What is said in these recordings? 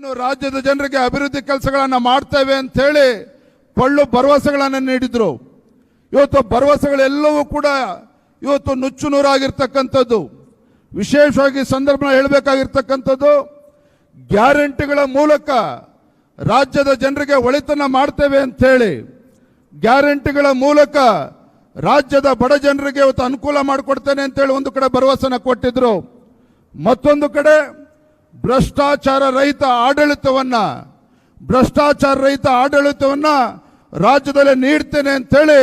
ಏನು ರಾಜ್ಯದ ಜನರಿಗೆ ಅಭಿವೃದ್ಧಿ ಕೆಲಸಗಳನ್ನು ಮಾಡ್ತೇವೆ ಅಂತ ಹೇಳಿ ಪಳ್ಳು ಭರವಸೆಗಳನ್ನು ನೀಡಿದ್ರು. ಇವತ್ತು ಭರವಸೆಗಳೆಲ್ಲವೂ ಕೂಡ ಇವತ್ತು ನುಚ್ಚು ನೂರಾಗಿರ್ತಕ್ಕಂಥದ್ದು. ವಿಶೇಷವಾಗಿ ಸಂದರ್ಭ ಹೇಳಬೇಕಾಗಿರ್ತಕ್ಕಂಥದ್ದು, ಗ್ಯಾರಂಟಿಗಳ ಮೂಲಕ ರಾಜ್ಯದ ಜನರಿಗೆ ಒಳಿತನ್ನ ಮಾಡ್ತೇವೆ ಅಂತ ಹೇಳಿ, ಗ್ಯಾರಂಟಿಗಳ ಮೂಲಕ ರಾಜ್ಯದ ಬಡ ಜನರಿಗೆ ಇವತ್ತು ಅನುಕೂಲ ಮಾಡಿಕೊಡ್ತೇನೆ ಅಂತೇಳಿ ಒಂದು ಕಡೆ ಭರವಸೆನ ಕೊಟ್ಟಿದ್ರು. ಮತ್ತೊಂದು ಕಡೆ ಭ್ರಷ್ಟಾಚಾರ ರಹಿತ ಆಡಳಿತವನ್ನ, ಭ್ರಷ್ಟಾಚಾರ ರಹಿತ ಆಡಳಿತವನ್ನ ರಾಜ್ಯದಲ್ಲಿ ನೀಡ್ತೇನೆ ಅಂತೇಳಿ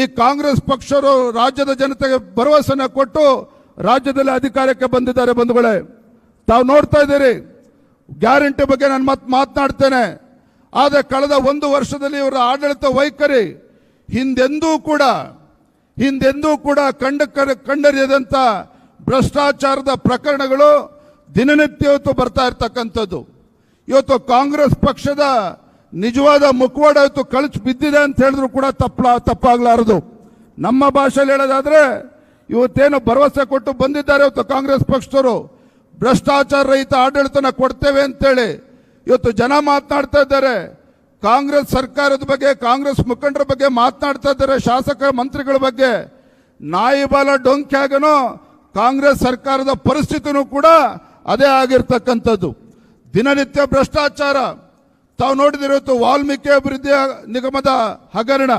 ಈ ಕಾಂಗ್ರೆಸ್ ಪಕ್ಷರು ರಾಜ್ಯದ ಜನತೆಗೆ ಭರವಸೆನ ಕೊಟ್ಟು ರಾಜ್ಯದಲ್ಲಿ ಅಧಿಕಾರಕ್ಕೆ ಬಂದಿದ್ದಾರೆ ಬಂಧುಗಳೇ. ತಾವು ನೋಡ್ತಾ ಇದ್ದೀರಿ, ಗ್ಯಾರಂಟಿ ಬಗ್ಗೆ ನಾನು ಮತ್ ಮಾತನಾಡ್ತೇನೆ. ಆದರೆ ಕಳೆದ ಒಂದು ವರ್ಷದಲ್ಲಿ ಇವರ ಆಡಳಿತ ವೈಖರಿ, ಹಿಂದೆಂದೂ ಕೂಡ ಹಿಂದೆಂದೂ ಕೂಡ ಕಂಡ ಕಂಡರಿಯದಂತ ಭ್ರಷ್ಟಾಚಾರದ ಪ್ರಕರಣಗಳು ದಿನನಿತ್ಯ ಇವತ್ತು ಬರ್ತಾ ಇರ್ತಕ್ಕಂಥದ್ದು. ಇವತ್ತು ಕಾಂಗ್ರೆಸ್ ಪಕ್ಷದ ನಿಜವಾದ ಮುಖವಾಡ ಇವತ್ತು ಕಳಚಿ ಬಿದ್ದಿದೆ ಅಂತ ಹೇಳಿದ್ರು ಕೂಡ ತಪ್ಪ ತಪ್ಪಾಗ್ಲಾರದು. ನಮ್ಮ ಭಾಷೆಯಲ್ಲಿ ಹೇಳೋದಾದ್ರೆ, ಇವತ್ತೇನು ಭರವಸೆ ಕೊಟ್ಟು ಬಂದಿದ್ದಾರೆ ಇವತ್ತು ಕಾಂಗ್ರೆಸ್ ಪಕ್ಷದವರು. ಭ್ರಷ್ಟಾಚಾರ ರಹಿತ ಆಡಳಿತನ ಕೊಡ್ತೇವೆ ಅಂತೇಳಿ ಇವತ್ತು ಜನ ಮಾತನಾಡ್ತಾ ಇದ್ದಾರೆ. ಕಾಂಗ್ರೆಸ್ ಸರ್ಕಾರದ ಬಗ್ಗೆ, ಕಾಂಗ್ರೆಸ್ ಮುಖಂಡರ ಬಗ್ಗೆ ಮಾತನಾಡ್ತಾ ಇದ್ದಾರೆ, ಶಾಸಕ ಮಂತ್ರಿಗಳ ಬಗ್ಗೆ. ನಾಯಿಬಾಲ ಡೊಂಕ್ಯಾಗನೋ ಕಾಂಗ್ರೆಸ್ ಸರ್ಕಾರದ ಪರಿಸ್ಥಿತಿನೂ ಕೂಡ ಅದೇ ಆಗಿರ್ತಕ್ಕಂಥದ್ದು. ದಿನನಿತ್ಯ ಭ್ರಷ್ಟಾಚಾರ. ತಾವು ನೋಡಿದಿರುವತ್ತು ವಾಲ್ಮೀಕಿ ಅಭಿವೃದ್ಧಿ ನಿಗಮದ ಹಗರಣ.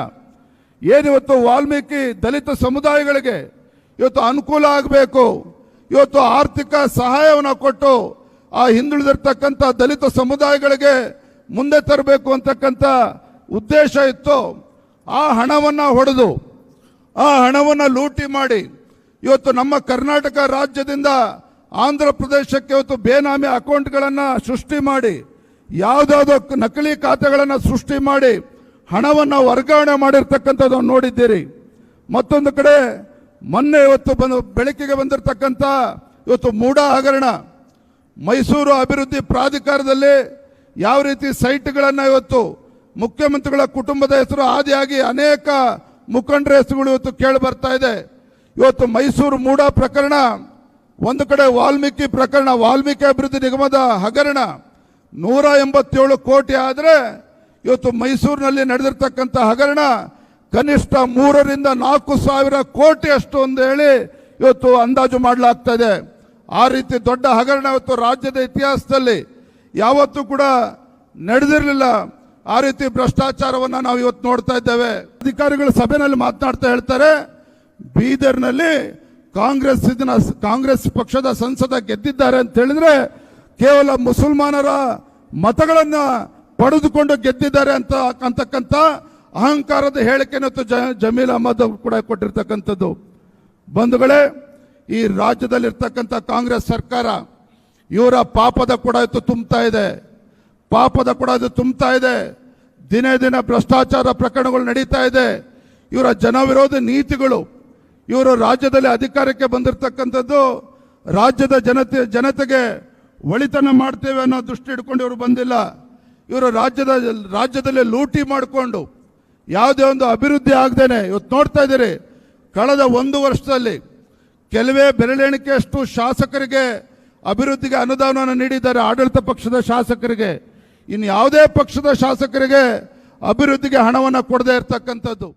ಏನಿವತ್ತು ವಾಲ್ಮೀಕಿ ದಲಿತ ಸಮುದಾಯಗಳಿಗೆ ಇವತ್ತು ಅನುಕೂಲ ಆಗಬೇಕು. ಇವತ್ತು ಆರ್ಥಿಕ ಸಹಾಯವನ್ನು ಕೊಟ್ಟು ಆ ಹಿಂದುಳಿದಿರ್ತಕ್ಕಂಥ ದಲಿತ ಸಮುದಾಯಗಳಿಗೆ ಮುಂದೆ ತರಬೇಕು ಅಂತಕ್ಕಂಥ ಉದ್ದೇಶ ಇತ್ತು. ಆ ಹಣವನ್ನು ಹೊಡೆದು, ಆ ಹಣವನ್ನು ಲೂಟಿ ಮಾಡಿ ಇವತ್ತು ನಮ್ಮ ಕರ್ನಾಟಕ ರಾಜ್ಯದಿಂದ ಆಂಧ್ರ ಪ್ರದೇಶಕ್ಕೆ ಇವತ್ತು ಬೇನಾಮಿ ಅಕೌಂಟ್ಗಳನ್ನು ಸೃಷ್ಟಿ ಮಾಡಿ ಯಾವುದಾವುದೋ ನಕಲಿ ಖಾತೆಗಳನ್ನು ಸೃಷ್ಟಿ ಮಾಡಿ, ಹಣವನ್ನು ವರ್ಗಾವಣೆ ಮಾಡಿರ್ತಕ್ಕಂಥದ್ದು ನೋಡಿದ್ದೀರಿ. ಮತ್ತೊಂದು ಕಡೆ, ಮೊನ್ನೆ ಇವತ್ತು ಬಂದು, ಬೆಳಕಿಗೆ ಬಂದಿರತಕ್ಕಂಥ ಇವತ್ತು ಮೂಡ ಹಗರಣ, ಮೈಸೂರು ಅಭಿವೃದ್ಧಿ ಪ್ರಾಧಿಕಾರದಲ್ಲಿ ಯಾವ ರೀತಿ ಸೈಟ್ಗಳನ್ನು ಇವತ್ತು ಮುಖ್ಯಮಂತ್ರಿಗಳ ಕುಟುಂಬದ ಹೆಸರು ಆದಿಯಾಗಿ ಅನೇಕ ಮುಖಂಡರ ಹೆಸರುಗಳು ಇವತ್ತು ಕೇಳಿ ಬರ್ತಾ ಇದೆ. ಇವತ್ತು ಮೈಸೂರು ಮೂಡ ಪ್ರಕರಣ ಒಂದು ಕಡೆ ವಾಲ್ಮೀಕಿ ಪ್ರಕರಣ, ವಾಲ್ಮೀಕಿ ಅಭಿವೃದ್ಧಿ ನಿಗಮದ ಹಗರಣ ನೂರ ಎಂಬತ್ತೇಳು ಕೋಟಿ ಆದರೆ ಇವತ್ತು ಮೈಸೂರಿನಲ್ಲಿ ನಡೆದಿರ್ತಕ್ಕಂಥ ಹಗರಣ ಕನಿಷ್ಠ ಮೂರರಿಂದ ನಾಲ್ಕು ಸಾವಿರ ಕೋಟಿ ಅಷ್ಟು ಅಂತ ಹೇಳಿ ಇವತ್ತು ಅಂದಾಜು ಮಾಡಲಾಗ್ತಾ ಇದೆ. ಆ ರೀತಿ ದೊಡ್ಡ ಹಗರಣ ಇವತ್ತು ರಾಜ್ಯದ ಇತಿಹಾಸದಲ್ಲಿ ಯಾವತ್ತೂ ಕೂಡ ನಡೆದಿರಲಿಲ್ಲ. ಆ ರೀತಿ ಭ್ರಷ್ಟಾಚಾರವನ್ನು ನಾವು ಇವತ್ತು ನೋಡ್ತಾ ಇದ್ದೇವೆ. ಅಧಿಕಾರಿಗಳು ಸಭೆಯಲ್ಲಿ ಮಾತನಾಡ್ತಾ ಹೇಳ್ತಾರೆ, ಬೀದರ್ನಲ್ಲಿ ಕಾಂಗ್ರೆಸ್ ಇದನ್ನ ಕಾಂಗ್ರೆಸ್ ಪಕ್ಷದ ಸಂಸದ ಗೆದ್ದಿದ್ದಾರೆ ಅಂತ ಹೇಳಿದ್ರೆ ಕೇವಲ ಮುಸಲ್ಮಾನರ ಮತಗಳನ್ನ ಪಡೆದುಕೊಂಡು ಗೆದ್ದಿದ್ದಾರೆ ಅಂತ ಅಂತಕ್ಕಂಥ ಅಹಂಕಾರದ ಹೇಳಿಕೆನತ್ತು ಜಮೀಲ್ ಅಹಮದ್ ಅವರು ಕೂಡ ಕೊಟ್ಟಿರ್ತಕ್ಕಂಥದ್ದು. ಬಂಧುಗಳೇ, ಈ ರಾಜ್ಯದಲ್ಲಿರ್ತಕ್ಕಂಥ ಕಾಂಗ್ರೆಸ್ ಸರ್ಕಾರ ಇವರ ಪಾಪದ ಕೂಡ ಇದು ತುಂಬ್ತಾ ಇದೆ. ಪಾಪದ ಕೂಡ ಇದು ತುಂಬ್ತಾ ಇದೆ. ದಿನೇ ದಿನ ಭ್ರಷ್ಟಾಚಾರ ಪ್ರಕರಣಗಳು ನಡೀತಾ ಇದೆ. ಇವರ ಜನವಿರೋಧಿ ನೀತಿಗಳು ಇವರು ರಾಜ್ಯದಲ್ಲಿ ಅಧಿಕಾರಕ್ಕೆ ಬಂದಿರತಕ್ಕಂಥದ್ದು ರಾಜ್ಯದ ಜನತೆ, ಜನತೆಗೆ ಒಳಿತನ ಮಾಡ್ತೇವೆ ಅನ್ನೋ ದೃಷ್ಟಿ ಇಟ್ಕೊಂಡು ಇವರು ಬಂದಿಲ್ಲ. ಇವರು ರಾಜ್ಯದ, ರಾಜ್ಯದಲ್ಲಿ ಲೂಟಿ ಮಾಡಿಕೊಂಡು ಯಾವುದೇ ಒಂದು ಅಭಿವೃದ್ಧಿ ಆಗದೇನೆ ಇವತ್ತು ನೋಡ್ತಾ ಇದ್ದೀರಿ, ಕಳೆದ ಒಂದು ವರ್ಷದಲ್ಲಿ ಕೆಲವೇ ಬೆರಳೆಣಿಕೆಯಷ್ಟು ಶಾಸಕರಿಗೆ ಅಭಿವೃದ್ಧಿಗೆ ಅನುದಾನವನ್ನು ನೀಡಿದ್ದಾರೆ ಆಡಳಿತ ಪಕ್ಷದ ಶಾಸಕರಿಗೆ. ಇನ್ನು ಯಾವುದೇ ಪಕ್ಷದ ಶಾಸಕರಿಗೆ ಅಭಿವೃದ್ಧಿಗೆ ಹಣವನ್ನು ಕೊಡದೇ ಇರತಕ್ಕಂಥದ್ದು.